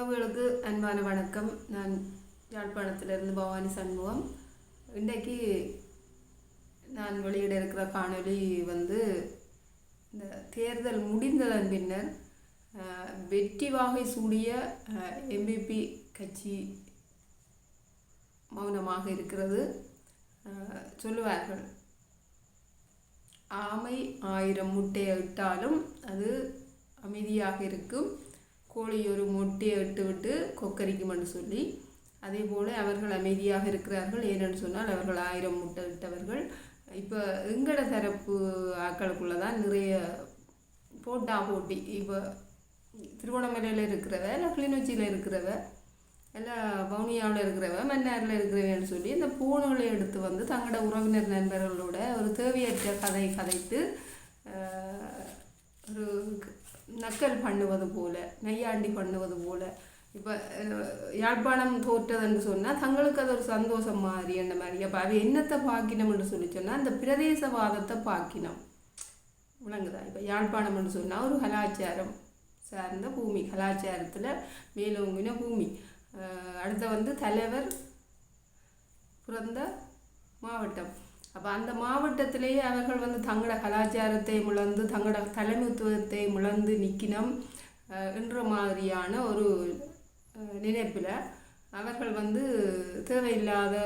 உறவுகளுக்கு அன்பான வணக்கம். நான் யாழ்ப்பாணத்திலிருந்து பவானி சண்முகம். இன்றைக்கு நான் வெளியிட இருக்கிற காணொளி வந்து இந்த தேர்தல் முடிந்ததன் பின்னர் வெற்றி வாகை சூடிய எம்பிபி கட்சி மௌனமாக இருக்கிறது. சொல்லுவார்கள் ஆமை ஆயிரம் முட்டையை இட்டாலும் அது அமைதியாக இருக்கும். கோழி ஒரு முட்டையை விட்டு விட்டு கொக்கரிக்கும் சொல்லி அதே போல் அவர்கள் அமைதியாக இருக்கிறார்கள். ஏனென்று சொன்னால் அவர்கள் ஆயிரம் முட்டை விட்டவர்கள் இப்போ எங்கட தரப்பு ஆக்களுக்குள்ளே தான் நிறைய போட்டா போட்டி. இப்போ திருவண்ணாமலையில் இருக்கிறவ இல்லை கிளிநொச்சியில் இருக்கிறவ இல்லை வவுனியாவில் இருக்கிறவ மன்னாரில் இருக்கிறவன்னு சொல்லி இந்த பூணுகளை எடுத்து வந்து தங்களோட உறவினர் நண்பர்களோட ஒரு தேவையற்ற கதை கதைத்து ஒரு நக்கல் பண்ணுவது போல நையாண்டி பண்ணுவது போல இப்போ யாழ்ப்பாணம் தோற்றதுன்னு சொன்னால் தங்களுக்கு அது ஒரு சந்தோஷம் மாதிரி என்ன மாதிரி. அப்போ அது என்னத்தை பாக்கினம்னு சொல்லி சொன்னால் அந்த பிரதேசவாதத்தை பாக்கினம். விளங்குதா? இப்போ யாழ்ப்பாணம்னு சொன்னால் ஒரு கலாச்சாரம் சார்ந்த பூமி கலாச்சாரத்தில் மேலோங்கின பூமி. அடுத்த வந்து தலைவர் பிறந்த மாவட்டம். அப்போ அந்த மாவட்டத்திலேயே அவர்கள் வந்து தங்களோட கலாச்சாரத்தை முழந்து தங்களோட தலைமைத்துவத்தை முழந்து நிற்கினம் என்ற மாதிரியான ஒரு நினைப்பில் அவர்கள் வந்து தேவையில்லாத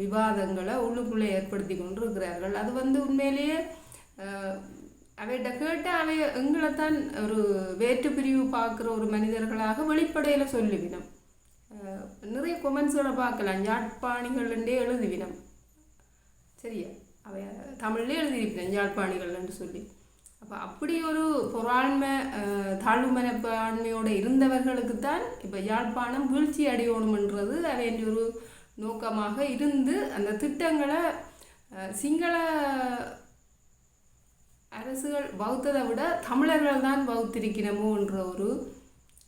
விவாதங்களை உள்ளுக்குள்ளே ஏற்படுத்தி கொண்டு இருக்கிறார்கள் அது வந்து உண்மையிலேயே அவைகிட்ட கேட்டால் அவை எங்களை தான் ஒரு வேற்று பிரிவு பார்க்குற ஒரு மனிதர்களாக வெளிப்படையில் சொல்லுவினம். நிறைய கொமெண்ட்ஸோட பார்க்கலாம். யாழ்ப்பாணிகள்ன்றே எழுதுவினம். சரியா அவை தமிழ்லேயே எழுதியிருப்பேன் யாழ்ப்பாணிகள்னு சொல்லி. அப்போ அப்படி ஒரு பொறாண்மை தாழ்வு மனப்பான்மையோடு இருந்தவர்களுக்கு தான் இப்போ யாழ்ப்பாணம் வீழ்ச்சி அடையணுமன்றது அவையின் ஒரு நோக்கமாக இருந்து அந்த திட்டங்களை சிங்கள அரசுகள் வகுத்ததை விட தமிழர்கள் தான் வகுத்திருக்கிறோமோ என்ற ஒரு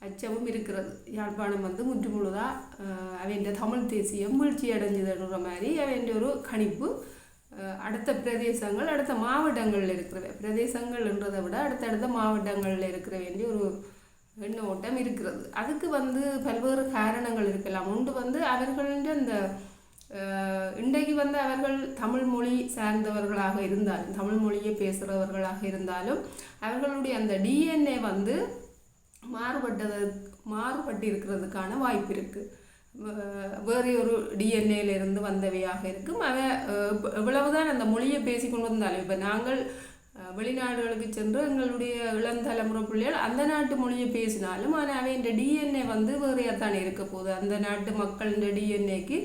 அச்சமும் இருக்கிறது. யாழ்ப்பாணம் வந்து முற்று முழுதாக அவன் தமிழ் தேசியம் வீழ்ச்சி அடைஞ்சதுன்ற மாதிரி அவன் ஒரு கணிப்பு அடுத்த பிரதேசங்கள் அடுத்த மாவட்டங்களில் இருக்கிறவ பிரதேசங்கள்ன்றதை விட அடுத்தடுத்த மாவட்டங்களில் இருக்கிற வேண்டிய ஒரு எண்ணோட்டம் இருக்கிறது. அதுக்கு வந்து பல்வேறு காரணங்கள் இருக்கலாம். ஒன்று வந்து அவர்களின் அந்த இன்றைக்கு வந்து அவர்கள் தமிழ் மொழி சார்ந்தவர்களாக இருந்தாலும் தமிழ் மொழியை பேசுகிறவர்களாக இருந்தாலும் அவர்களுடைய அந்த டிஎன்ஏ வந்து மாறுபட்டது மாறுபட்டு இருக்கிறதுக்கான வாய்ப்பு இருக்குது வேறு ஒரு டிஎன்ஏல இருந்து வந்தவையாக இருக்கும். அதை எவ்வளவுதான் அந்த மொழியை பேசி கொண்டு வந்தாலும் இப்போ நாங்கள் வெளிநாடுகளுக்கு சென்று எங்களுடைய இளந்தலைமுறை பிள்ளைகள் அந்த நாட்டு மொழியை பேசினாலும் ஆனால் அவன் டிஎன்ஏ வந்து வேறையாக இருக்க போகுது. அந்த நாட்டு மக்களின் டிஎன்ஏக்கு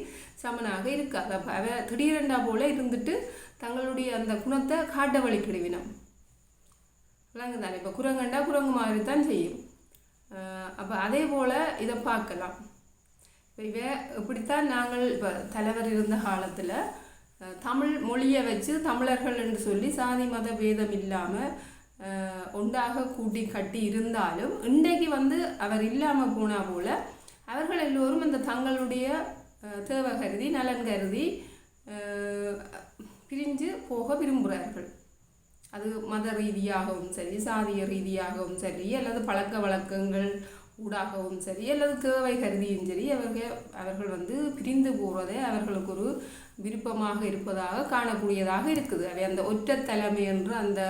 சமனாக இருக்காது. அப்போ அவை திடீரெண்டா போல இருந்துட்டு தங்களுடைய அந்த குணத்தை காட்ட வழிக்கிடுவினம். விலங்கு தானே இப்போ குரங்கண்டா குரங்கு மாதிரி தான் செய்யும் அப்போ அதே போல் இதை பார்க்கலாம். இவை இப்படித்தான் நாங்கள் இப்போ தலைவர் இருந்த காலத்தில் தமிழ் மொழியை வச்சு தமிழர்கள் என்று சொல்லி சாதி மத பேதம் இல்லாமல் ஒன்றாக கூட்டி கட்டி இருந்தாலும் இன்றைக்கு வந்து அவர் இல்லாமல் போனா போல் அவர்கள் எல்லோரும் இந்த தங்களுடைய தேவை கருதி நலன் கருதி பிரிஞ்சு போக விரும்புகிறார்கள். அது மத ரீதியாகவும் சரி சாதிய ரீதியாகவும் சரி அல்லது பழக்க வழக்கங்கள் ஊடாகவும் சரி அல்லது தேவை கருதியும் சரி அவர்கள் அவர்கள் வந்து பிரிந்து போவதே அவர்களுக்கு ஒரு விருப்பமாக இருப்பதாக காணக்கூடியதாக இருக்குது. அவை அந்த ஒற்றை தலைமை என்று அந்த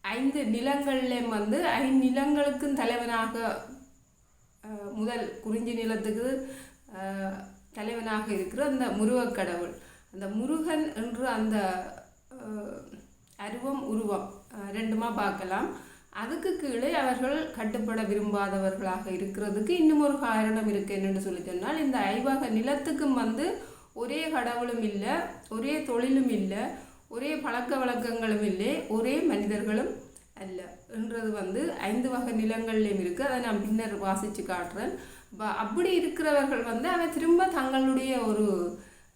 ஐந்து நிலங்கள்லேயும் வந்து ஐந்து நிலங்களுக்கும் தலைவனாக முதல் குறிஞ்சி நிலத்துக்கு தலைவனாக இருக்கிற அந்த முருகக் கடவுள். அந்த முருகன் என்று அந்த அருவம் உருவம் ரெண்டுமா பார்க்கலாம். அதுக்கு கீழே அவர்கள் கட்டுப்பட விரும்பாதவர்களாக இருக்கிறதுக்கு இன்னும் ஒரு காரணம் இருக்குது என்னென்னு சொல்லி சொன்னால் இந்த ஐவாக நிலத்துக்கும் வந்து ஒரே கடவுளும் இல்லை ஒரே தொழிலும் இல்லை ஒரே பழக்க வழக்கங்களும் இல்லை ஒரே மனிதர்களும் அல்ல என்றது வந்து ஐந்து வகை நிலங்கள்லையும் இருக்குது அதை நான் பின்னர் வாசித்து காட்டுறேன். அப்படி இருக்கிறவர்கள் வந்து அவன் திரும்ப தங்களுடைய ஒரு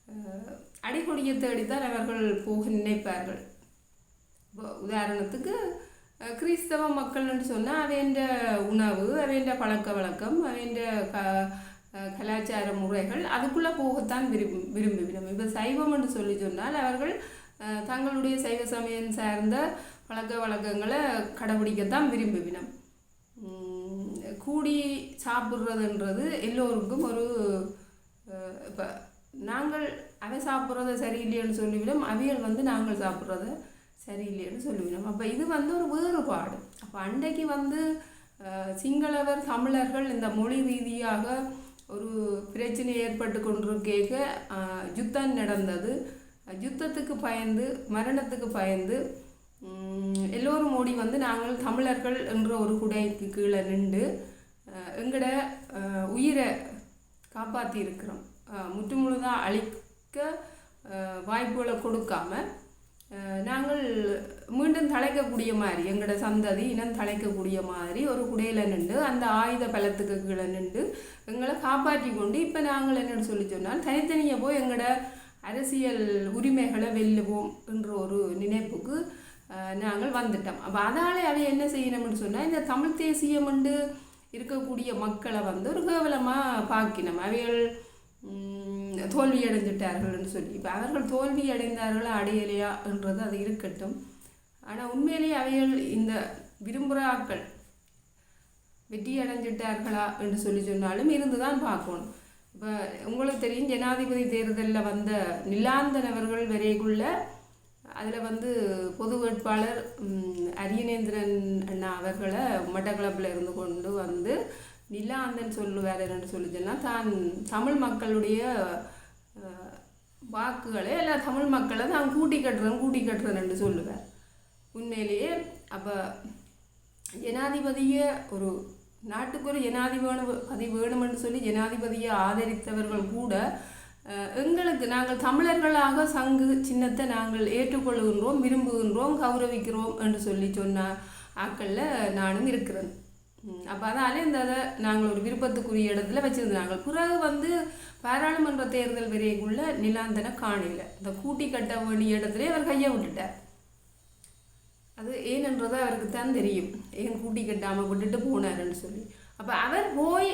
அஹ், அடிக்கொடியை தேடித்தான் அவர்கள் போக நினைப்பார்கள். இப்போ உதாரணத்துக்கு கிறிஸ்தவ மக்கள்னு சொன்னால் அவைண்ட உணவு அவைண்ட பழக்க வழக்கம் அவைண்ட க கலாச்சார முறைகள் அதுக்குள்ளே போகத்தான் விரும்பி விரும்புகிறோம் இப்போ சைவம்னு சொல்லி சொன்னால் அவர்கள் தங்களுடைய சைவ சமயம் சார்ந்த பழக்க வழக்கங்களை கடைபிடிக்கத்தான் விரும்புவினம் கூடி சாப்பிட்றதுன்றது எல்லோருக்கும் ஒரு இப்போ நாங்கள் அவன் சாப்பிட்றத சரியில்லைன்னு சொல்லிவிடும் அவியல் வந்து நாங்கள் சாப்பிட்றத. சரியில்லைன்னு சொல்லுவோம் அப்போ இது வந்து ஒரு வேறுபாடு. அப்போ அன்றைக்கு வந்து சிங்களவர் தமிழர்கள் இந்த மொழி ரீதியாக ஒரு பிரச்சனை ஏற்பட்டு கொண்டிருக்கேக்க யுத்தம் நடந்தது. யுத்தத்துக்கு பயந்து மரணத்துக்கு பயந்து எல்லோரும் ஓடி வந்து நாங்கள் தமிழர்கள் என்ற ஒரு குடைக்கு கீழே நின்று எங்கட உயிரை காப்பாற்றி இருக்கிறோம் முற்று முழுதாக அழிக்க வாய்ப்புகளை கொடுக்காம நாங்கள் மீண்டும் தலைக்கக்கூடிய மாதிரி எங்களோட சந்ததி இனம் தலைக்கக்கூடிய மாதிரி ஒரு குடையில் நின்று அந்த ஆயுத பலத்துக்கு கீழே நின்று எங்களை காப்பாற்றி கொண்டு இப்போ நாங்கள் என்னென்னு சொல்லி சொன்னால் தனித்தனியாக போய் எங்களோட அரசியல் உரிமைகளை வெல்லுவோம் என்ற ஒரு நினைப்புக்கு நாங்கள் வந்துட்டோம். அப்போ அதாலே அவை என்ன செய்யணும்னு சொன்னால் இந்த தமிழ் என்று இருக்கக்கூடிய மக்களை வந்து ஒரு கேவலமாக பார்க்கணும் அவைகள் தோல்வி அடைஞ்சிட்டார்கள்னு சொல்லி. இப்போ அவர்கள் தோல்வி அடைந்தார்களா அடையலையா என்றது அது இருக்கட்டும். ஆனால் உண்மையிலேயே அவைகள் இந்த விரும்புகிற ஆட்கள் வெற்றி அடைஞ்சிட்டார்களா என்று சொல்லி சொன்னாலும் இருந்து தான் பார்க்கணும். இப்போ உங்களுக்கு தெரியும் ஜனாதிபதி தேர்தலில் வந்த நிலாந்தனவர்கள் வரைக்குள்ள அதில் வந்து பொது வேட்பாளர் அரியநேந்திரன் அண்ணா அவர்களை மட்டக்களப்பில் இருந்து கொண்டு வந்து நிலாந்தன் சொல்லுவார் என்று சொல்லி சொன்னால் தான் தமிழ் மக்களுடைய வாக்குகளை எல்லா தமிழ் மக்களை தான் கூட்டி கட்டுறேன் கூட்டி கட்டுறேன்னு சொல்லுவேன். உண்மையிலேயே அப்போ ஜனாதிபதியை ஒரு நாட்டுக்கு ஒரு ஜனாதிபதி வேணுமென்று சொல்லி ஜனாதிபதியை ஆதரித்தவர்கள் கூட எங்களுக்கு நாங்கள் தமிழர்களாக சங்கு சின்னத்தை நாங்கள் ஏற்றுக்கொள்கின்றோம் விரும்புகின்றோம் கௌரவிக்கிறோம் என்று சொல்லி சொன்ன ஆக்களில் நானும் இருக்கிறேன். அப்போ அதனால இந்த அதை நாங்கள் ஒரு விருப்பத்துக்குரிய இடத்துல வச்சுருந்தாங்க. பிறகு வந்து பாராளுமன்ற தேர்தல் வரைக்குள்ள நிலாந்தன காணல இந்த கூட்டி கட்ட வேண்டிய இடத்துல அவர் கையை விட்டுட்டார். அது ஏனென்றது அவருக்கு தான் தெரியும். ஏன் கூட்டி கட்டாமல் விட்டுட்டு போனாருன்னு சொல்லி. அப்போ அவர் போய்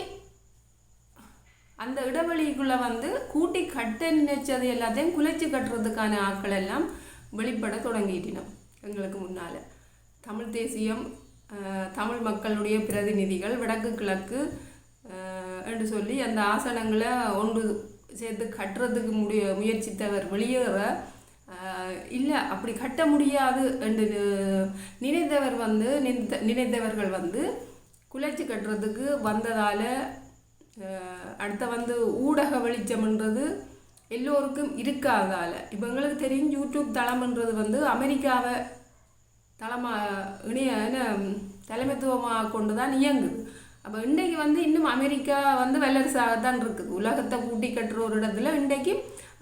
அந்த இடைவெளிக்குள்ளே வந்து கூட்டி கட்ட நினைச்சது எல்லாத்தையும் குலைச்சி கட்டுறதுக்கான ஆட்கள் எல்லாம் வெளிப்பட தொடங்கிட்டினோம் எங்களுக்கு முன்னால். தமிழ் தேசியம் தமிழ் மக்களுடைய பிரதிநிதிகள் வடக்கு கிழக்கு என்று சொல்லி அந்த ஆசனங்களை ஒன்று சேர்த்து கட்டுறதுக்கு முடிய முயற்சித்தவர் வெளியேற இல்லை அப்படி கட்ட முடியாது என்று நினைத்தவர் வந்து நினைத்த நினைத்தவர்கள் வந்து குலைச்சி கட்டுறதுக்கு வந்ததால் அடுத்த வந்து ஊடக வெளிச்சம்ன்றது எல்லோருக்கும் இருக்காதால். இவங்களுக்கு தெரியும் யூடியூப் தளம்ன்றது வந்து அமெரிக்காவை தலைமா இணைய என்ன தலைமைத்துவமாக கொண்டு தான் இயங்குது. அப்போ இன்றைக்கு வந்து இன்னும் அமெரிக்கா வந்து வல்லரசாகத்தான் இருக்குது. உலகத்தை கூட்டி கட்டுற ஒரு இடத்துல இன்றைக்கு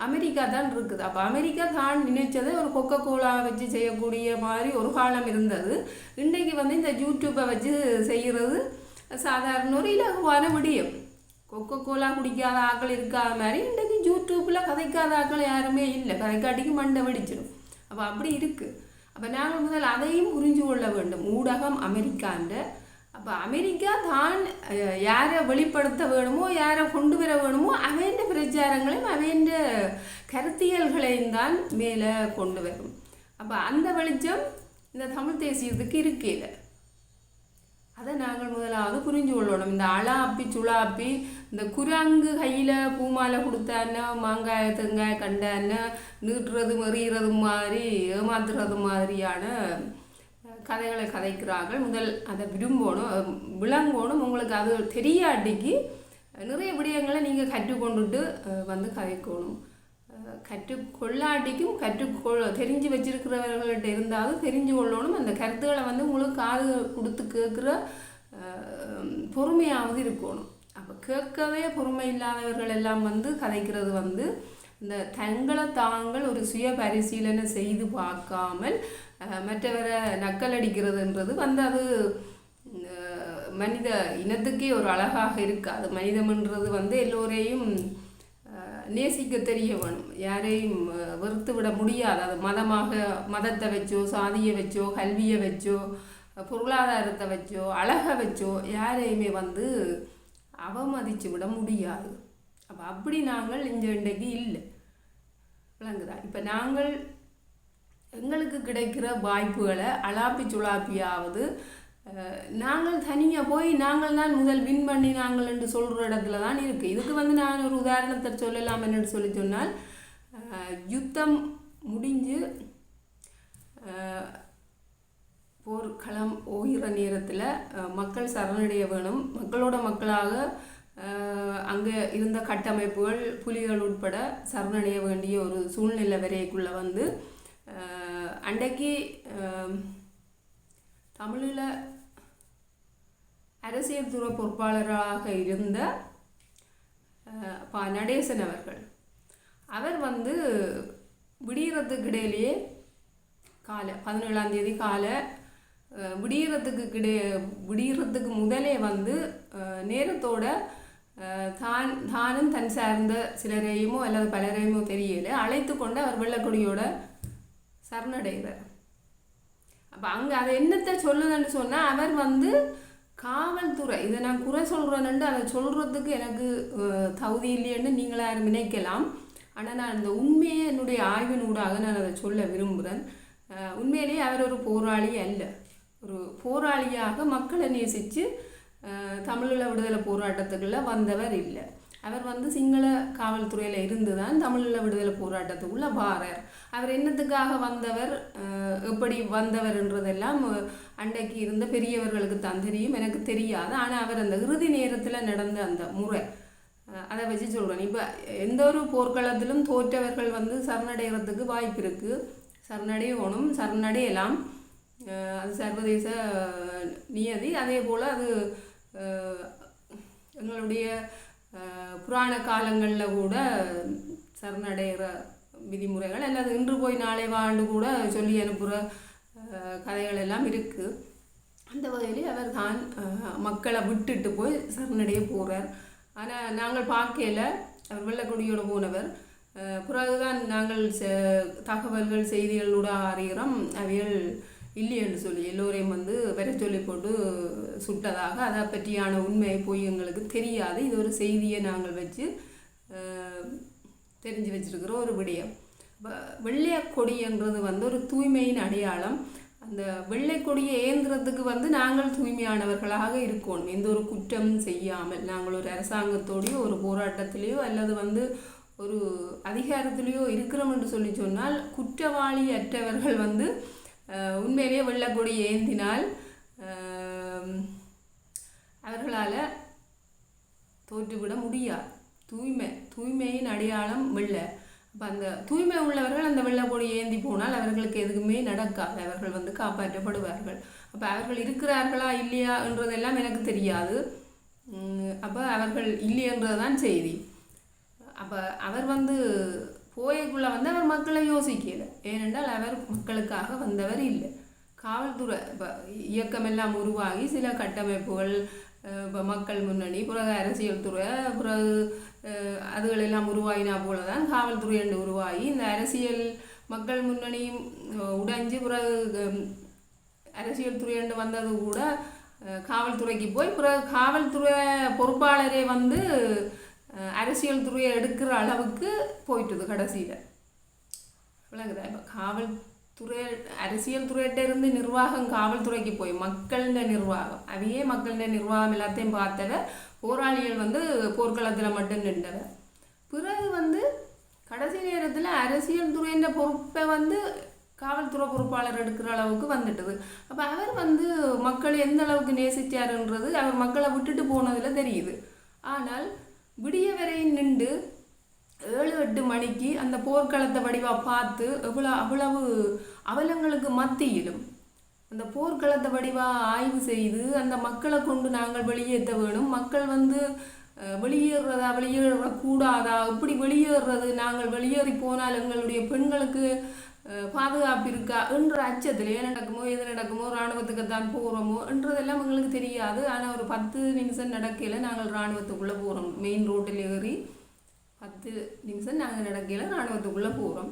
அமெரிக்கா தான் இருக்குது. அப்போ அமெரிக்கா தான் நினைச்சதை ஒரு கொக்கோ கோலா வச்சு செய்யக்கூடிய மாதிரி ஒரு காலம் இருந்தது. இன்றைக்கு வந்து இந்த யூடியூப்பை வச்சு செய்கிறது சாதாரண ஒரு இலகுவான விடியம். கொக்கோ கோலா குடிக்காத ஆட்கள் இருக்காத மாதிரி இன்றைக்கு யூடியூப்பில் கதைக்காத ஆட்கள் யாருமே இல்லை. கதைக்காட்டிக்கு மண்டை வெடிச்சிடும். அப்போ அப்படி இருக்குது அப்போ நாங்கள் முதல் அதையும் புரிஞ்சு கொள்ள வேண்டும். ஊடகம் அமெரிக்காண்ட அப்போ அமெரிக்கா தான் யாரை வெளிப்படுத்த வேணுமோ யாரை கொண்டு வர வேணுமோ அவைன்ற பிரச்சாரங்களையும் அவைன்ற கருத்தியல்களையும் தான் மேலே கொண்டு வரும். அப்போ அந்த வெளிச்சம் இந்த தமிழ் தேசியத்துக்கு இருக்கையில் அதை நாங்கள் முதலாவது புரிஞ்சு கொள்ளணும். இந்த அலாப்பி சுழாப்பி இந்த குரங்கு கையில் பூமாலை கொடுத்தான்னா மாங்காய தேங்காய் கண்டான்னு நீட்டுறது மெறிகிறது மாதிரி ஏமாத்துறது மாதிரியான கதைகளை கதைக்கிறார்கள். முதல் அதை விரும்பணும் விளங்கணும். உங்களுக்கு அது தெரியாட்டிக்கு நிறைய விடயங்களை நீங்கள் கற்றுக்கொண்டுட்டு வந்து கதைக்கணும். கற்றுக்கொள்ளாட்டிக்கும் கற்றுக்கொள் தெரிஞ்சு வச்சிருக்கிறவர்கள்ட்ட இருந்தாலும் தெரிஞ்சு கொள்ளணும். அந்த கருத்துக்களை வந்து உங்களுக்கு காது கொடுத்து கேட்குற பொறுமையாவது இருக்கணும். அப்போ கேட்கவே பொறுமை இல்லாதவர்கள் எல்லாம் வந்து கதைக்கிறது வந்து இந்த தங்களை தாங்கள் ஒரு சுய பரிசீலனை செய்து பார்க்காமல் மற்றவரை மற்றவரை நக்கலடிக்கிறதுன்றது வந்து அது மனித இனத்துக்கே ஒரு அழகாக இருக்காது மனிதம்ன்றது வந்து எல்லோரையும் நேசிக்க தெரிய வேணும். யாரையும் வெறுத்து விட முடியாது. அது மதமாக மதத்தை வச்சோ சாதியை வச்சோ கல்வியை வச்சோ பொருளாதாரத்தை வச்சோ அழகை வச்சோ யாரையுமே வந்து அவமதித்து விட முடியாது. அப்போ அப்படி நாங்கள் இங்கே இன்றைக்கு இல்லை. விளங்குதா? இப்போ நாங்கள் எங்களுக்கு கிடைக்கிற வாய்ப்புகளை அலாப்பி சுலாப்பியாவது நாங்கள் தனியாக போய் நாங்கள் தான் முதல் வின் பண்ணி நாங்கள் என்று சொல்கிற இடத்துல தான் இருக்குது இதுக்கு வந்து நான் ஒரு உதாரணத்தை சொல்லலாம் என்று சொல்லி சொன்னால் யுத்தம் முடிஞ்சு போர்க்களம் ஓகிற நேரத்தில் மக்கள் சரணடைய வேணும். மக்களோட மக்களாக அங்கே இருந்த கட்டமைப்புகள் புலிகள் உட்பட சரணடைய வேண்டிய ஒரு சூழ்நிலை வரைக்குள்ளே வந்து அன்றைக்கு தமிழில் அரசியல் துறை பொறுப்பாளராக இருந்த அஹ், ப நடேசன் அவர்கள். அவர் வந்து விடியறதுக்கு இடையிலேயே காலை பதினேழாம் தேதி காலை விடியறதுக்கு கிடை விடியறதுக்கு முதலே வந்து அஹ், நேரத்தோட அஹ், தான் தானும் தன் சார்ந்த சிலரையுமோ அல்லது பலரையுமோ தெரியல அழைத்து கொண்டு அவர் வெள்ளக்கொடியோட சரணடைகிறார் அப்போ அங்கே அதை என்னத்தை சொல்லுதுன்னு சொன்னால் அவர் வந்து காவல்துறை இதை நான் குறை சொல்கிறேன்னு அதை சொல்கிறதுக்கு எனக்கு தகுதி இல்லைன்னு நீங்களாக யாரும் நினைக்கலாம். ஆனால் நான் அந்த உண்மையை என்னுடைய ஆய்வினூடாக நான் அதை சொல்ல விரும்புகிறேன். உண்மையிலேயே அவர் ஒரு போராளி அல்ல. ஒரு போராளியாக மக்களை நேசித்து தமிழீழ விடுதலை போராட்டத்துக்குள்ள வந்தவர் இல்லை. அவர் வந்து சிங்கள காவல்துறையில் இருந்து தான் தமிழீழ விடுதலை போராட்டத்துக்குள்ளே வாரார். அவர் என்னத்துக்காக வந்தவர் எப்படி வந்தவர்ன்றதெல்லாம் என்றதெல்லாம் அன்றைக்கு இருந்த பெரியவர்களுக்கு தான் தெரியும் எனக்கு தெரியாது. ஆனால் அவர் அந்த இறுதி நேரத்தில் நடந்த அந்த முறை அதை வச்சு சொல்கிறேன் இப்போ எந்த ஒரு போர்க்களத்திலும் தோற்றவர்கள் வந்து சரணடைகிறதுக்கு வாய்ப்பு இருக்குது சரணடையணும் சரணடையலாம். அது சர்வதேச நியதி. அதே போல் அது எங்களுடைய புராண காலங்களில் கூட சரணடைகிற விதிமுறைகள். அல்லது இன்று போய் நாளை வாண்டு கூட சொல்லி அனுப்புகிற கதைகள் எல்லாம் இருக்குது அந்த வகையில் அவர் தான் மக்களை விட்டுட்டு போய் சரணடைய போகிறார் ஆனால் நாங்கள் பார்க்கையில் அவர் வெள்ளக்குடியோடு போனவர் பிறகுதான் நாங்கள் செ- தகவல்கள் செய்திகளோட அறிகிறோம். அவைகள் இல்லையென்று சொல்லி எல்லோரையும் வந்து வர சொல்லி போட்டு சுட்டதாக. அதை பற்றியான உண்மை போய் எங்களுக்கு தெரியாது. இது ஒரு செய்தியை நாங்கள் வச்சு தெரிஞ்சு வச்சுருக்கிற ஒரு விடயம். வ- கொடின்றது வந்து ஒரு தூய்மையின் அடையாளம். அந்த வெள்ளை கொடியை ஏந்துறதுக்கு வந்து நாங்கள் தூய்மையானவர்களாக இருக்கணும் எந்த ஒரு குற்றமும் செய்யாமல். நாங்கள் ஒரு அரசாங்கத்தோடையோ ஒரு போராட்டத்திலேயோ அல்லது வந்து ஒரு அதிகாரத்திலேயோ இருக்கிறோம் என்று சொல்லி சொன்னால் குற்றவாளி அற்றவர்கள் வந்து உண்மையிலேயே வெள்ளக்கொடி ஏந்தினால் அவர்களால் தோற்றுவிட முடியாது. தூய்மை தூய்மையின் அடையாளம் வெள்ளை. அப்போ அந்த தூய்மை உள்ளவர்கள் அந்த வெள்ளக்கொடி ஏந்தி போனால் அவர்களுக்கு எதுவுமே நடக்காது. அவர்கள் வந்து காப்பாற்றப்படுவார்கள். அப்போ அவர்கள் இருக்கிறார்களா இல்லையா என்றதெல்லாம் எனக்கு தெரியாது. அப்போ அவர்கள் இல்லைன்றது தான் செய்தி. அப்போ அவர் வந்து போயக்குள்ளே வந்து அவர் மக்களை யோசிக்கல. ஏனென்றால் அவர் மக்களுக்காக வந்தவர் இல்லை. காவல்துறை இப்போ இயக்கமெல்லாம் உருவாகி சில கட்டமைப்புகள் மக்கள் முன்னணி பிறகு அரசியல் துறை பிறகு அதுகளெல்லாம் உருவாகினா போல தான் காவல்துறை என்று உருவாகி இந்த அரசியல் மக்கள் முன்னணியும் உடைஞ்சு பிறகு அரசியல் துறை என்று வந்தது கூட காவல்துறைக்கு போய் பிறகு காவல்துறை பொறுப்பாளரே வந்து அரசியல் துறையை எடுக்கிற அளவுக்கு போயிட்டுது கடைசியில். விளங்குதா? இப்போ காவல் துறை அரசியல் துறையிட்ட இருந்து நிர்வாகம் காவல்துறைக்கு போய் மக்களின் நிர்வாகம். அவையே மக்களின் நிர்வாகம் எல்லாத்தையும் பார்த்தவ போராளிகள் வந்து போர்க்களத்தில் மட்டும் நின்றவ. பிறகு வந்து கடைசி நேரத்தில் அரசியல் துறையின் பொறுப்பை வந்து காவல்துறை பொறுப்பாளர் எடுக்கிற அளவுக்கு வந்துட்டது. அப்போ அவர் வந்து மக்களை எந்த அளவுக்கு நேசிச்சாருன்றது அவர் மக்களை விட்டுட்டு போனதில் தெரியுது. ஆனால் விடிய வரையும் நின்று ஏழு எட்டு மணிக்கு அந்த போர்க்களத்தை வடிவாக பார்த்து எவ்வளோ அவ்வளவு அவலங்களுக்கு மத்தியிலும் அந்த போர்க்களத்தை வடிவாக ஆய்வு செய்து அந்த மக்களை கொண்டு நாங்கள் வெளியேற்ற வேணும். மக்கள் வந்து வெளியேறுறதா வெளியேறக்கூடாதா இப்படி வெளியேறுறது நாங்கள் வெளியேறி போனால் எங்களுடைய பெண்களுக்கு பாதுகாப்பு இருக்கா என்ற அச்சத்தில் ஏன் நடக்குமோ எது நடக்குமோ இராணுவத்துக்கு தான் போகிறோமோ என்றதெல்லாம் எங்களுக்கு தெரியாது. ஆனால் ஒரு பத்து நிமிஷம் நடக்கையில் நாங்கள் இராணுவத்துக்குள்ளே போகிறோம் மெயின் ரோட்டில் ஏறி. பத்து நிமிஷம் நாங்கள் நடக்கையில் ராணுவத்துக்குள்ளே போகிறோம்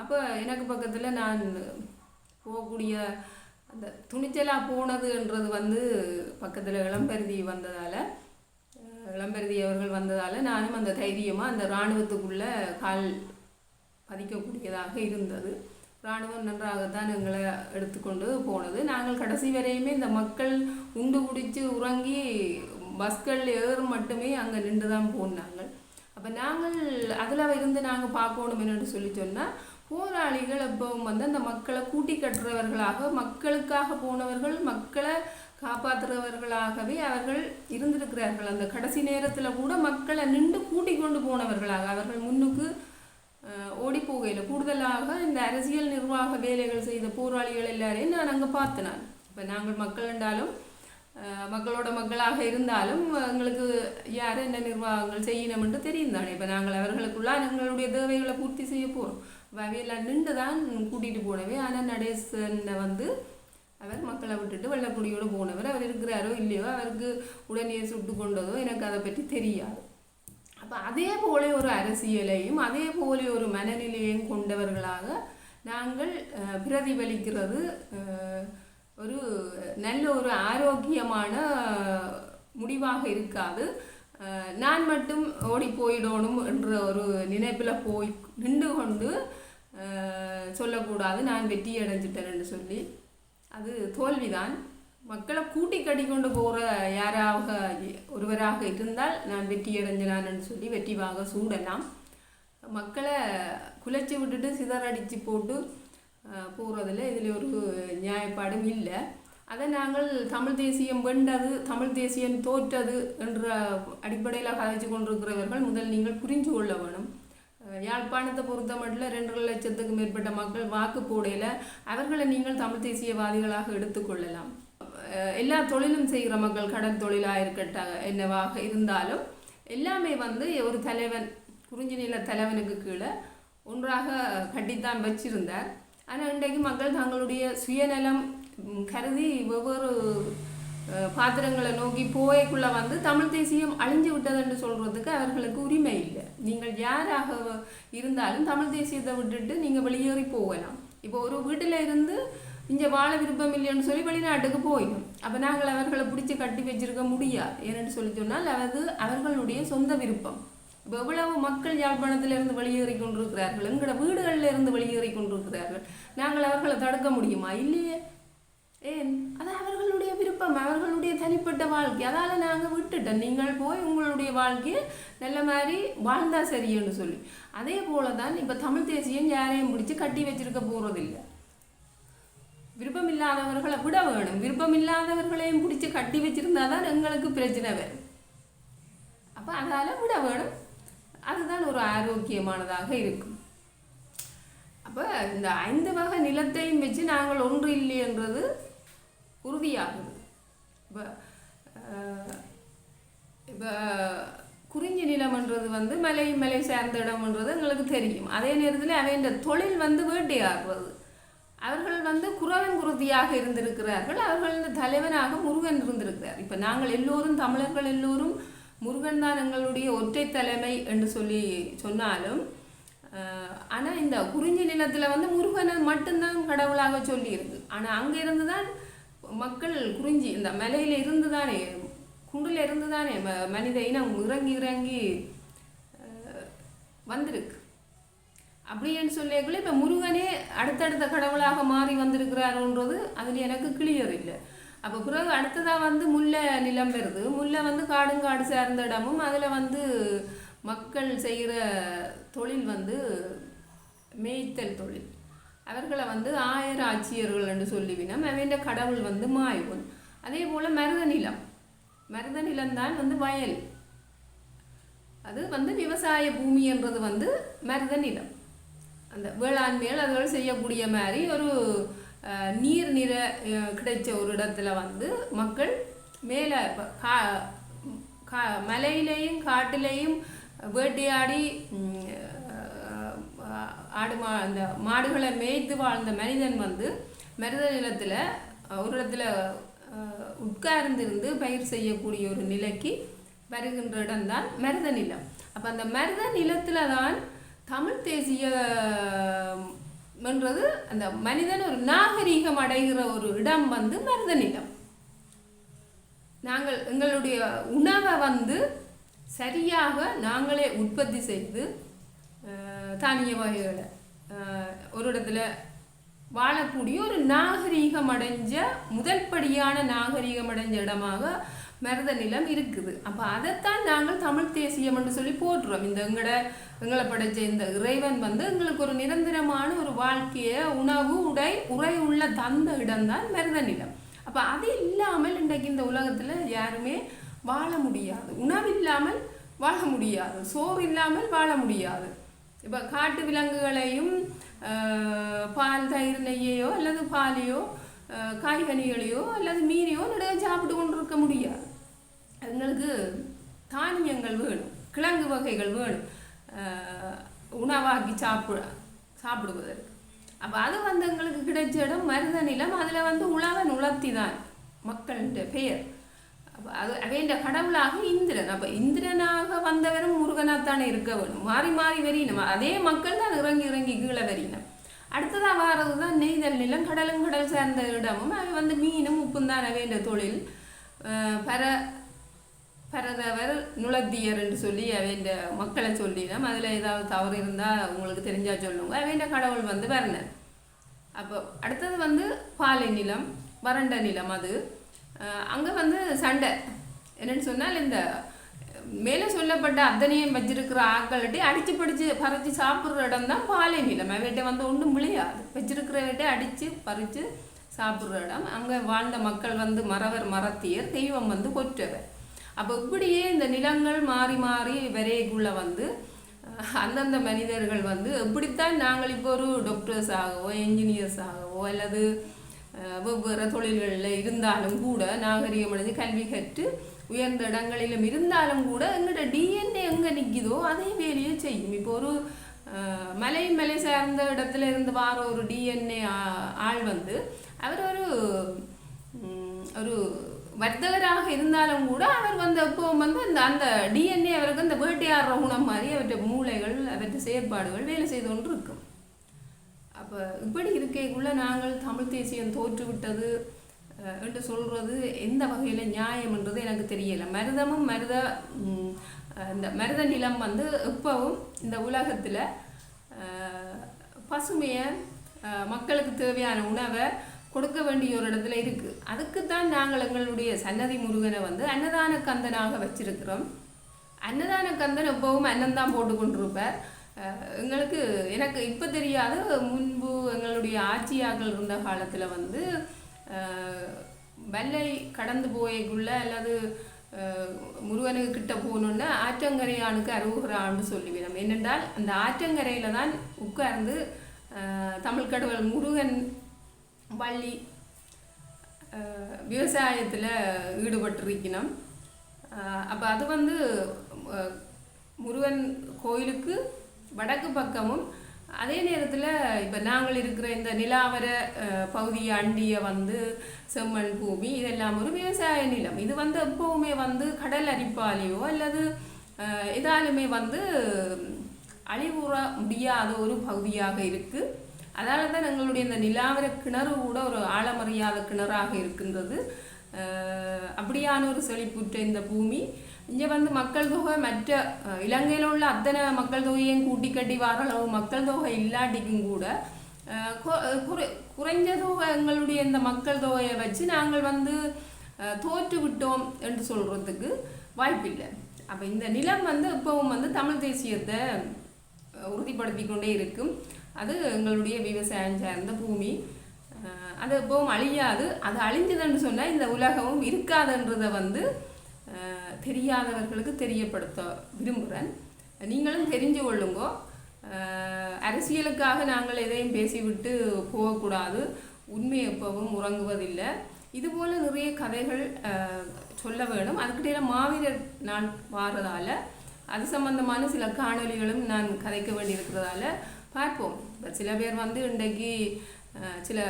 அப்போ எனக்கு பக்கத்தில் நான் போகக்கூடிய அந்த துணிச்சலாக போனதுன்றது வந்து பக்கத்தில் இளம்பருதி வந்ததால் இளம்பருதி அவர்கள் வந்ததால் நானும் அந்த தைரியமாக அந்த இராணுவத்துக்குள்ளே கால் பதிக்கக்கூடியதாக இருந்தது. இராணுவம் நன்றாகத்தான் எங்களை எடுத்துக்கொண்டு போனது. நாங்கள் கடைசி வரையுமே இந்த மக்கள் உண்டு குடித்து உறங்கி பஸ்கள் ஏறும் மட்டுமே அங்கே நின்று தான் போனாங்கள் அப்போ நாங்கள் அதில் இருந்து நாங்கள் பார்க்கணும் என்று சொல்லி சொன்னால் போராளிகள் அப்போ வந்து அந்த மக்களை கூட்டி கட்டுறவர்களாக மக்களுக்காக போனவர்கள் மக்களை காப்பாற்றுறவர்களாகவே அவர்கள் இருந்திருக்கிறார்கள். அந்த கடைசி நேரத்தில் கூட மக்களை நின்று கூட்டி கொண்டு போனவர்களாக அவர்கள் முன்னுக்கு ஓடி போகையில். கூடுதலாக இந்த அரசியல் நிர்வாக வேலைகள் செய்த போராளிகள் எல்லாரையும் நான் அங்கே பார்த்தேன். இப்போ நாங்கள் மக்கள் என்றாலும் மக்களோட மக்களாக இருந்தாலும் எங்களுக்கு யார் என்ன நிர்வாகங்கள் செய்யணும் என்று தெரியும் தானே இப்போ நாங்கள் அவர்களுக்குள்ளா எங்களுடைய தேவைகளை பூர்த்தி செய்ய போகிறோம் வகையில் நின்று தான் கூட்டிகிட்டு போனவே ஆனால் நடேசனை வந்து அவர் மக்களை விட்டுட்டு வெள்ளக்குடியோடு போனவர் அவர் இருக்கிறாரோ இல்லையோ அவருக்கு உடனே சுட்டு கொண்டதோ எனக்கு அதை பற்றி தெரியாது அப்போ அதே போல ஒரு அரசியலையும் அதே போல ஒரு மனநிலையையும் கொண்டவர்களாக நாங்கள் பிரதிபலிக்கிறது ஒரு நல்ல ஒரு ஆரோக்கியமான முடிவாக இருக்காது. நான் மட்டும் ஓடி போயிடணும் என்ற ஒரு நினைப்பில் போய் நின்று கொண்டு சொல்லக்கூடாது. நான் வெற்றி அடைஞ்சிட்டேன்னு சொல்லி. அது தோல்விதான். மக்களை கூட்டி கட்டி கொண்டு போகிற யாராக ஒருவராக இருந்தால் நான் வெற்றி அடைஞ்சினான்னு சொல்லி வெற்றிவாக சூடலாம். மக்களை குலைச்சி விட்டுட்டு சிதறடித்து போட்டு போகிறதில்ல இதில் ஒரு நியாயப்பாடும் இல்லை. அதை நாங்கள் தமிழ் தேசியம் வெண்டது தமிழ் தேசியம் தோற்றது என்ற அடிப்படையில் கதைச்சு கொண்டிருக்கிறவர்கள் முதல் நீங்கள் புரிஞ்சு கொள்ள வேணும். யாழ்ப்பாணத்தை பொறுத்த மட்டும் ரெண்டரை லட்சத்துக்கு மேற்பட்ட மக்கள் வாக்கு போடையில் அவர்களை நீங்கள் தமிழ் தேசியவாதிகளாக எடுத்துக்கொள்ளலாம் எல்லா தொழிலும் செய்கிற மக்கள் கடல் தொழிலாக இருக்கட்ட என்னவாக இருந்தாலும் எல்லாமே வந்து ஒரு தலைவன் குறிஞ்சி நில தலைவனுக்கு கீழே ஒன்றாக கட்டித்தான் வச்சிருந்தார். ஆனால் இன்றைக்கு மக்கள் தங்களுடைய சுயநலம் கருதி ஒவ்வொரு பாத்திரங்களை நோக்கி போயக்குள்ள வந்து தமிழ் தேசியம் அழிஞ்சு விட்டதுன்னு சொல்றதுக்கு அவர்களுக்கு உரிமை இல்லை. நீங்கள் யாராக இருந்தாலும் தமிழ் தேசியத்தை விட்டுட்டு நீங்கள் வெளியேறி போகலாம். இப்போ ஒரு வீட்டில் இருந்து இங்கே வாழ விருப்பம் இல்லைன்னு சொல்லி வெளிநாட்டுக்கு போயிடும். அப்போ நாங்கள் அவர்களை பிடிச்சி கட்டி வச்சிருக்க முடியாது. ஏன்னு சொல்லி சொன்னால் அது அவர்களுடைய சொந்த விருப்பம். எவ்வளவு மக்கள் யாழ்ப்பாணத்திலிருந்து வெளியேறி கொண்டிருக்கிறார்கள்? எங்களோட வீடுகளில் இருந்து வெளியேறி கொண்டிருக்கிறார்கள். நாங்கள் அவர்களை தடுக்க முடியுமா? இல்லையே. ஏன்? அது அவர்களுடைய விருப்பம். அவர்களுடைய தனிப்பட்ட வாழ்க்கை. அதால் நாங்கள் விட்டுட்டோம். நீங்கள் போய் உங்களுடைய வாழ்க்கையை நல்ல மாதிரி வாழ்ந்தா சரின்னு சொல்லி. அதே போல தான் இப்போ தமிழ் தேசியம் யாரையும் பிடிச்சி கட்டி வச்சிருக்க போகிறதில்லை விருப்பம் இல்லாதவர்களை விட வேணும். விருப்பம் இல்லாதவர்களையும் பிடிச்சி கட்டி வச்சிருந்தா தான் எங்களுக்கு பிரச்சனை வரும். அப்போ அதால் விட வேணும். அதுதான் ஒரு ஆரோக்கியமானதாக இருக்கும். அப்போ இந்த ஐந்து வகை நிலத்தையும் வச்சு நாங்கள் ஒன்று இல்லைன்றது உறுதியாகுது இப்போ இப்போ குறிஞ்சி நிலம்ன்றது வந்து மலை மலை சேர்ந்த இடம்ன்றது எங்களுக்கு தெரியும். அதே நேரத்தில் அவைன்ற தொழில் வந்து வேட்டையாடுறது அவர்கள் வந்து குறவன் குருதியாக இருந்திருக்கிறார்கள். அவர்கள் தலைவனாக முருகன் இருந்திருக்கிறார். இப்போ நாங்கள் எல்லோரும் தமிழர்கள் எல்லோரும் முருகன் தான் எங்களுடைய ஒற்றை தலைமை என்று சொல்லி சொன்னாலும் ஆனால் இந்த குறிஞ்சி நிலத்தில் வந்து முருகனை மட்டும்தான் கடவுளாக சொல்லியிருக்கு. ஆனால் அங்கே இருந்து தான் மக்கள் குறிஞ்சி இந்த மலையில இருந்து தானே குண்டில் இருந்து தானே ம- மனித இனம் இறங்கி இறங்கி வந்திருக்கு. அப்படின்னு சொல்லியக்குள்ள இப்போ முருகனே அடுத்தடுத்த கடவுளாக மாறி வந்திருக்கிறாருன்றது அதில் எனக்கு கிளியர் இல்லை. அப்போ பிறகு அடுத்ததாக வந்து முல்லை நிலம் வருது. முல்லை வந்து காடுங்காடு சேர்ந்த சார்ந்த இடமும் அதில் வந்து மக்கள் செய்கிற தொழில் வந்து மேய்த்தல் தொழில். அவர்களை வந்து ஆயர் ஆட்சியர்கள் என்று சொல்லிவினோம். அவன் கடவுள் வந்து மாயவன். அதே போல் மருத நிலம். மருத நிலம்தான் வந்து வயல். அது வந்து விவசாய பூமி என்றது வந்து மருத நிலம். அந்த வேளாண்மையில் அதுகள் செய்யக்கூடிய மாதிரி ஒரு நீர் நிற கிடைச்ச ஒரு இடத்துல வந்து மக்கள் மேலே கா கா மலையிலையும் காட்டிலையும் வேட்டையாடி ஆடு மா அந்த மாடுகளை மேய்த்து வாழ்ந்த மனிதன் வந்து மருத நிலத்தில் ஒரு இடத்துல உட்கார்ந்திருந்து பயிர் செய்யக்கூடிய ஒரு நிலைக்கு வருகின்ற இடம்தான் மருத நிலம். அப்போ அந்த மருத நிலத்தில் தான் தமிழ் தேசிய என்றது அந்த மனிதன் ஒரு நாகரீகம் அடைகிற ஒரு இடம் வந்து மருத நிலம் நாங்கள் எங்களுடைய உணவை வந்து சரியாக நாங்களே உற்பத்தி செய்து அஹ், தானிய வகைகளை ஒரு இடத்துல வாழக்கூடிய ஒரு நாகரீகம் அடைஞ்ச முதல்படியான நாகரீகம் அடைஞ்ச இடமாக மருத நிலம் இருக்குது. அப்போ அதைத்தான் நாங்கள் தமிழ் தேசியம் என்று சொல்லி போடுறோம் இந்த எங்களோட எங்களை படைச்ச இந்த இறைவன் வந்து எங்களுக்கு ஒரு நிரந்தரமான ஒரு வாழ்க்கையை உணவு உடை உரை உள்ள தந்த இடம்தான் மருத நிலம். அப்போ அது இல்லாமல் இன்றைக்கு இந்த உலகத்தில் யாருமே வாழ முடியாது. உணவு இல்லாமல் வாழ முடியாது. சோறு இல்லாமல் வாழ முடியாது. இப்போ காட்டு விலங்குகளையும் பால் தயிர் நெய்யையோ அல்லது பாலையோ காய்கனிகளையோ அல்லது மீனையோ நிறைய சாப்பிட்டு கொண்டு இருக்க முடியாது. எங்களுக்கு தானியங்கள் வேணும் கிழங்கு வகைகள் வேணும். உணவாக்கி சாப்பிட சாப்பிடுவதற்கு. அப்போ அது வந்து எங்களுக்கு கிடைச்ச இடம் மருத நிலம் அதில் வந்து உழவன் உலர்த்தி தான் மக்கள்கிட்ட பெயர். அப்போ அது அவன் கடவுளாக இந்திரன். அப்போ இந்திரனாக வந்தவரும் முருகனாகத்தானே இருக்க வேணும் மாறி மாறி வரினம் அதே மக்கள் தான் இறங்கி இறங்கி கீழே வரினம் அடுத்ததாக வாரது தான் நெய்தல் நிலம். கடலும் கடல் சார்ந்த இடமும் அது வந்து மீனும் உப்பும் தான் வேண்ட தொழில். பர அவர் நுழத்தியர் என்று சொல்லி அவன் மக்களை சொல்லினோம் அதில் ஏதாவது தவறு இருந்தால் உங்களுக்கு தெரிஞ்சால் சொல்லுங்க. அவன் கடவுள் வந்து வரணன் அப்போ அடுத்தது வந்து பாலை நிலம் வறண்ட நிலம் அது. அங்கே வந்து சண்டை. என்னென்னு சொன்னால் இந்த மேலே சொல்லப்பட்ட அத்தனையும் வச்சிருக்கிற ஆக்கள்கிட்டே அடித்து படித்து பறித்து சாப்பிட்ற இடம் தான் பாலை நிலம். அவன்கிட்ட வந்து ஒன்றும் விளையாது. வச்சிருக்கிறவன்கிட்ட அடித்து பறித்து சாப்பிட்ற இடம். அங்கே வாழ்ந்த மக்கள் வந்து மறவர் மரத்தியர் தெய்வம் வந்து கொற்றவர். அப்போ இப்படியே இந்த நிலங்கள் மாறி மாறி வரைக்குள்ள வந்து அந்தந்த மனிதர்கள் வந்து எப்படித்தான் நாங்கள் இப்போ ஒரு டாக்டர்ஸ் ஆகவோ என்ஜினியர்ஸ் ஆகவோ அல்லது வெவ்வேறு தொழில்களில் இருந்தாலும் கூட நாகரிகம் அடைஞ்சு கல்வி கற்று உயர்ந்த இடங்களிலும் இருந்தாலும் கூட எங்களோட டிஎன்ஏ எங்கே நிற்கிதோ அதே வேலையை செய்யும். இப்போ ஒரு மலை மலை சார்ந்த இடத்துல இருந்து வார ஒரு டிஎன்ஏ ஆள் வந்து அவர் ஒரு ஒரு வர்த்தகராக இருந்தாலும் கூட அவர் வந்து இப்போ வந்து அந்த அந்த டிஎன்ஏ அவருக்கு அந்த வேட்டையாடுற குணம் மாதிரி அவற்றை மூளைகள் அவற்றை செயற்பாடுகள் வேலை செய்து கொண்டு இருக்கும் அப்போ இப்படி இருக்கைக்குள்ள நாங்கள் தமிழ் தேசியம் தோற்றுவிட்டது என்று சொல்கிறது எந்த வகையில் நியாயம்ன்றது எனக்கு தெரியலை. மருதமும் மருத இந்த மருத நிலம் வந்து இப்போவும் இந்த உலகத்தில் பசுமையை மக்களுக்கு தேவையான உணவை கொடுக்க வேண்டிய ஒரு இடத்துல இருக்குது அதுக்கு தான் நாங்கள் எங்களுடைய சன்னதி முருகனை வந்து அன்னதான கந்தனாக வச்சிருக்கிறோம். அன்னதான கந்தன் எப்பவும் அன்னம் தான் போட்டு கொண்டிருப்பார். எங்களுக்கு எனக்கு இப்போ தெரியாது. முன்பு எங்களுடைய ஆட்சியாக்கள் இருந்த காலத்தில் வந்து வெள்ளை கடந்து போயக்குள்ள அல்லது முருகனுக்கு கிட்ட போகணுன்னா ஆற்றங்கரையானுக்கு அருகுகிறான்னு சொல்லிவிடும் ஏனென்றால் அந்த ஆற்றங்கரையில் தான் உட்கார்ந்து தமிழ்கடவுள் முருகன் வள்ளி விவசாயத்தில் ஈடுபட்டிருக்கணும். அப்போ அது வந்து முருகன் கோயிலுக்கு வடக்கு பக்கமும் அதே நேரத்தில் இப்போ நாங்கள் இருக்கிற இந்த நிலாவர பகுதியை அண்டிய வந்து செம்மண் பூமி இதெல்லாம் ஒரு விவசாய நிலம். இது வந்து எப்போவுமே வந்து கடல் அரிப்பாலேயோ அல்லது எதாலுமே வந்து அழிவுற முடியாத ஒரு பகுதியாக இருக்குது அதனால தான் எங்களுடைய இந்த நிலாவர கிணறு கூட ஒரு ஆழமறியாத கிணறாக இருக்கின்றது. அப்படியான ஒரு செழிப்புற்ற இந்த பூமி. இங்கே வந்து மக்கள் தொகை மற்ற இலங்கையில் உள்ள அத்தனை மக்கள் தொகையும் கூட்டி கட்டி வர அளவு மக்கள் தொகை இல்லாட்டிக்கும் கூட குறை- குறைஞ்ச தொகை எங்களுடைய இந்த மக்கள் தொகையை வச்சு நாங்கள் வந்து தோற்று விட்டோம் என்று சொல்கிறதுக்கு வாய்ப்பில்லை. அப்போ இந்த நிலம் வந்து இப்போவும் வந்து தமிழ் தேசியத்தை உறுதிப்படுத்தி கொண்டே இருக்கும். அது எங்களுடைய விவசாயம் சார்ந்த பூமி. அது எப்பவும் அழியாது. அது அழிஞ்சதுன்னு சொன்னால் இந்த உலகமும் இருக்காதுன்றதை வந்து தெரியாதவர்களுக்கு தெரியப்படுத்த விரும்புகிறேன் நீங்களும் தெரிஞ்சு கொள்ளுங்கோ. அரசியலுக்காக நாங்கள் எதையும் பேசிவிட்டு போகக்கூடாது. உண்மை எப்பவும் உறங்குவதில்லை. இதுபோல் நிறைய கதைகள் சொல்ல வேணும். அதுக்கிடையில் மாவீரர் நான் வாரதால் அது சம்பந்தமான சில காணொளிகளும் நான் கதைக்க வேண்டியிருக்கிறதால பார்ப்போம். இப்போ சில பேர் வந்து இன்றைக்கு சில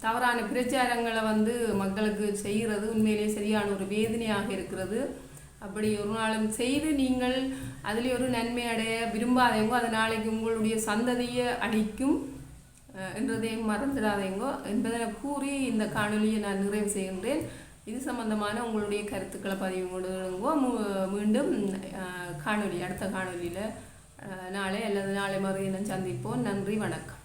தவறான பிரச்சாரங்களை வந்து மக்களுக்கு செய்கிறது உண்மையிலேயே சரியான ஒரு வேதனையாக இருக்கிறது. அப்படி ஒரு நாளும் செய்து நீங்கள் அதில் ஒரு நன்மை அடைய விரும்பாதேங்கோ அது நாளைக்கு உங்களுடைய சந்ததியை அழிக்கும் என்றதையும் மறந்துடாதேங்கோ என்பதை கூறி இந்த காணொலியை நான் நிறைவு செய்கின்றேன். இது சம்பந்தமான உங்களுடைய கருத்துக்களை பதிவு கொடுங்கோ மீ- மீண்டும் காணொலி அடுத்த காணொலியில் நாளை அல்லது நாளை மறுதினம் சந்திப்போம். நன்றி வணக்கம்.